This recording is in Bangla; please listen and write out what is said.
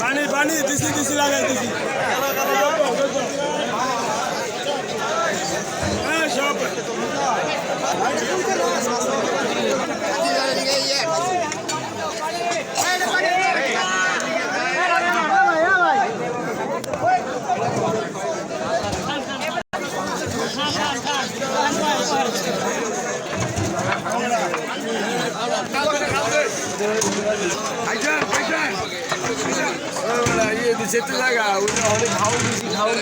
পানি পানি দিছি দিছি লাগাই দিছি যেতে লাগা ওটা অনেক খাওয়া খাওয়া